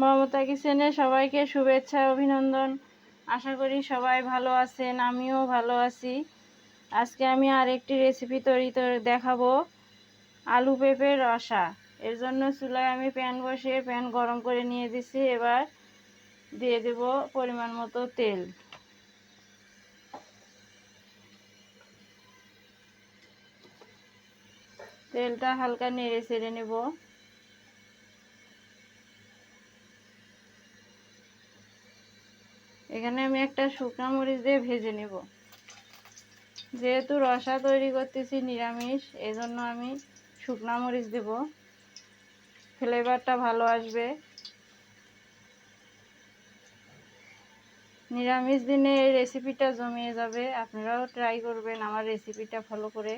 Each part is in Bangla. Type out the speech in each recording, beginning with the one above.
মমতা কিচেনে সবাইকে শুভেচ্ছা, অভিনন্দন। আশা করি সবাই ভালো আছেন, আমিও ভালো আছি। আজকে আমি আরেকটি রেসিপি তৈরি দেখাবো, আলু পেঁপের রসা। এর জন্য চুলায় আমি প্যান বসিয়ে প্যান গরম করে নিয়ে দিছি, এবার দিয়ে দেব পরিমাণ মতো তেল। তেলটা হালকা নেড়ে ছেড়ে নেব। এখানে আমি একটা শুকনো মরিচ দিয়ে ভেজে নেব। যেহেতু রসা তৈরি করতেছি নিরামিষ, এজন্য আমি শুকনো মরিচ দেব। ফ্লেভারটা ভালো আসবে। নিরামিষ দিনে এই রেসিপিটা জমিয়ে যাবে। আপনারাও ট্রাই করবেন আমার রেসিপিটা ফলো করে।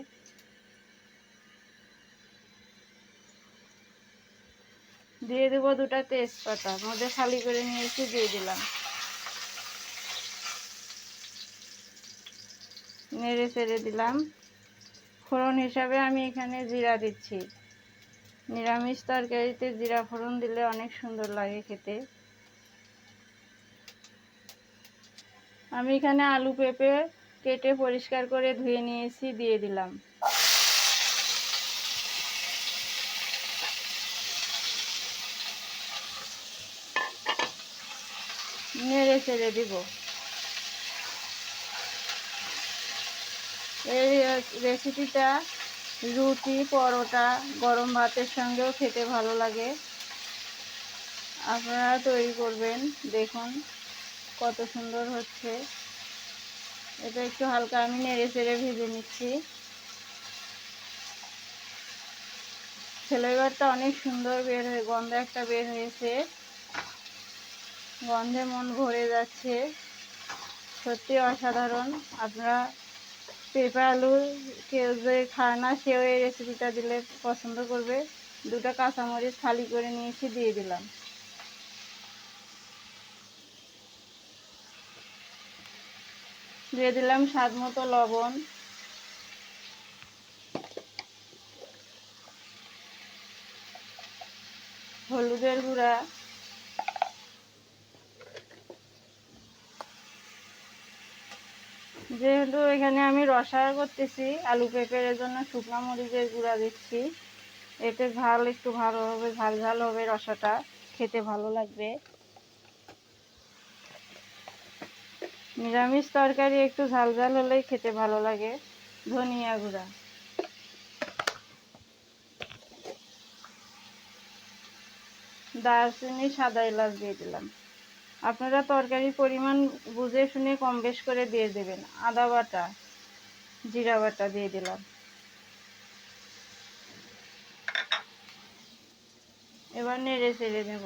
দিয়ে দেবো দুটা তেজপাতা। মধ্যে খালি করে নিয়েছি, দিয়ে দিলাম। নেড়ে চেড়ে দিলাম। ফোড়ন হিসাবে আমি এখানে জিরা দিচ্ছি। নিরামিষ তরকারিতে জিরা ফোড়ন দিলে অনেক সুন্দর লাগে খেতে। আমি এখানে আলু পেঁপে কেটে পরিষ্কার করে ধুয়ে নিয়েছি, দিয়ে দিলাম। নেড়ে চেড়ে দিব। এই রেসিপিটা রুটি, পরোটা, গরম ভাতের সঙ্গেও খেতে ভালো লাগে। আপনারা তৈরি করবেন, দেখুন কত সুন্দর হচ্ছে। এটা একটু হালকা আমি নেড়ে চেড়ে ভেজে নিচ্ছি। ফ্লেভারটা অনেক সুন্দর বের হয়ে, গন্ধ একটা বের হয়েছে। গন্ধে মন ভরে যাচ্ছে। সত্যি অসাধারণ। আপনারা পেঁপে, আলু, কেউ যে খায় না, সেও এই রেসিপিটা দিলে পছন্দ করবে। দুটো কাঁচামরিচ খালি করে নিয়েছি দিয়ে দিলাম। দিয়ে দিলাম স্বাদ মতো লবণ। হলুদের গুঁড়া। যেহেতু এখানে আমি রসা করতেছি, আলু পেঁপের জন্য শুকনো মরিচের গুঁড়া দিচ্ছি। এতে ঝাল একটু ভালো হবে, ঝাল ঝাল হবে রসাটা, খেতে ভালো লাগবে। নিরামিষ তরকারি একটু ঝাল ঝাল হলেই খেতে ভালো লাগে, ধনিয়া গুঁড়া। দারচিনি সাদা এলাচ দিয়ে দিলাম। আপনারা তরকারির পরিমাণ বুঝে শুনে কম বেশ করে দিয়ে দেবেন। আদা বাটা, জিরা বাটা দিয়ে দিলাম। এবার নেড়ে চেড়ে নেব।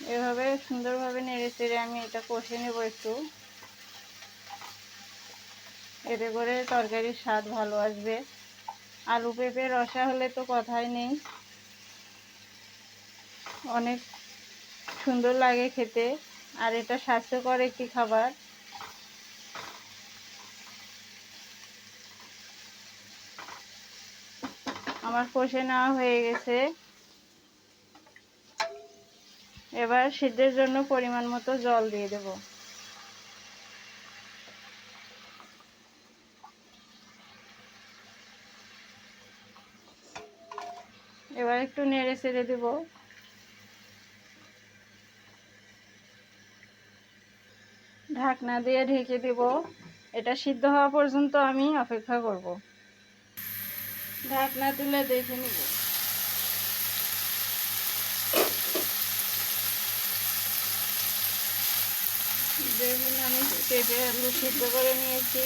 এভাবে সুন্দরভাবে নেড়ে চেড়ে আমি এটা কষে নেব একটু। এতে করে তরকারির স্বাদ ভালো আসবে। আলু পেঁপে রসা হলে তো কথাই নেই। অনেক সুন্দর লাগে খেতে। আর এটা স্বাস্থ্যকর একটি খাবার। আমার কষে নেওয়া হয়ে গেছে। এবার সিদ্ধের জন্য পরিমাণ মতো জল দিয়ে দেবো। এবার একটু নেড়ে ছেড়ে দেব। ঢাকনা দিয়ে ঢেকে দেব। এটা সিদ্ধ হওয়া পর্যন্ত আমি অপেক্ষা করব। ঢাকনা তুলে দেখে নিব। দেখুন আমি পেঁপে আলু সিদ্ধ করে নিয়েছি।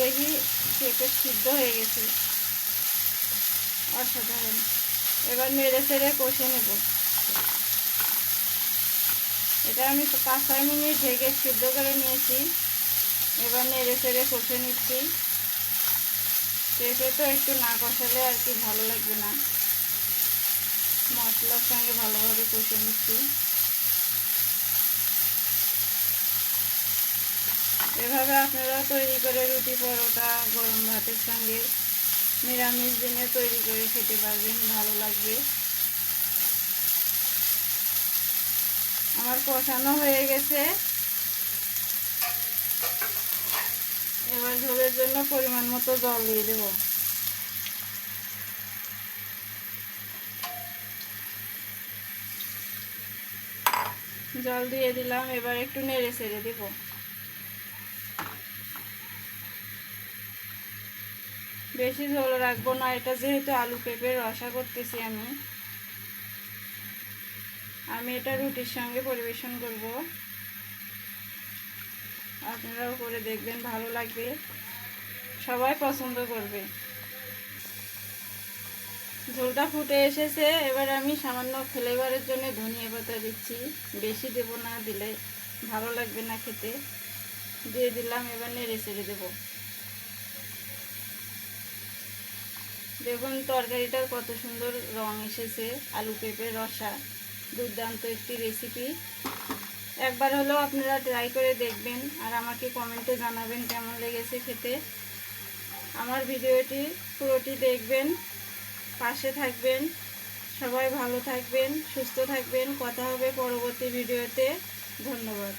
দেখি পেঁপে সিদ্ধ হয়ে গেছে। অসাধারণ। এবার নেড়ে চেড়ে কষে নেব। এটা আমি পাঁচ ছয় মিনিট ঢেকে সিদ্ধ করে নিয়েছি। এবার নেড়ে চেড়ে কষে নিচ্ছি। পেঁপে তো একটু না কষালে আর কি ভালো লাগবে না। মশলার সঙ্গে ভালোভাবে কষে নিচ্ছি। এভাবে আপনারা তৈরি করে রুটি পরোটা, গরম ভাতের সঙ্গে নিরামিষ দিনে তৈরি করে খেতে পারবেন, ভালো লাগবে। আমার কষানো হয়ে গেছে। এবার ঝোলের জন্য পরিমাণ মতো জল দিয়ে দেব। জল দিয়ে দিলাম, এবার একটু নেড়ে ছেড়ে দেব। বেশি ঝোল রাখব না, এটা যেহেতু আলু পেঁপের রসা করতেছি আমি। আমি এটা রুটির সঙ্গে পরিবেশন করব। আপনারাও করে দেখবেন, ভালো লাগবে। সবাই পছন্দ করবে। ঝোলটা ফুটে এসেছে, এবার আমি সামান্য ফ্লেভারের জন্য ধনিয়া পাতা দিচ্ছি। বেশি দেব না, দিলে ভালো লাগবে না খেতে। দিয়ে দিলাম, এবার নেড়ে ছেড়ে দেবো। দেখুন, তরকারিটার কত সুন্দর রং এসেছে, আলু পেঁপের রসা, দুর্দান্ত একটি রেসিপি একবার হলেও আপনারা ট্রাই করে দেখবেন আর আমাকে কমেন্টে জানাবেন কেমন লেগেছে খেতে। আমার ভিডিওটি পুরোটি দেখবেন, পাশে থাকবেন, সবাই ভালো থাকবেন, সুস্থ থাকবেন। কথা হবে পরবর্তী ভিডিওতে। ধন্যবাদ।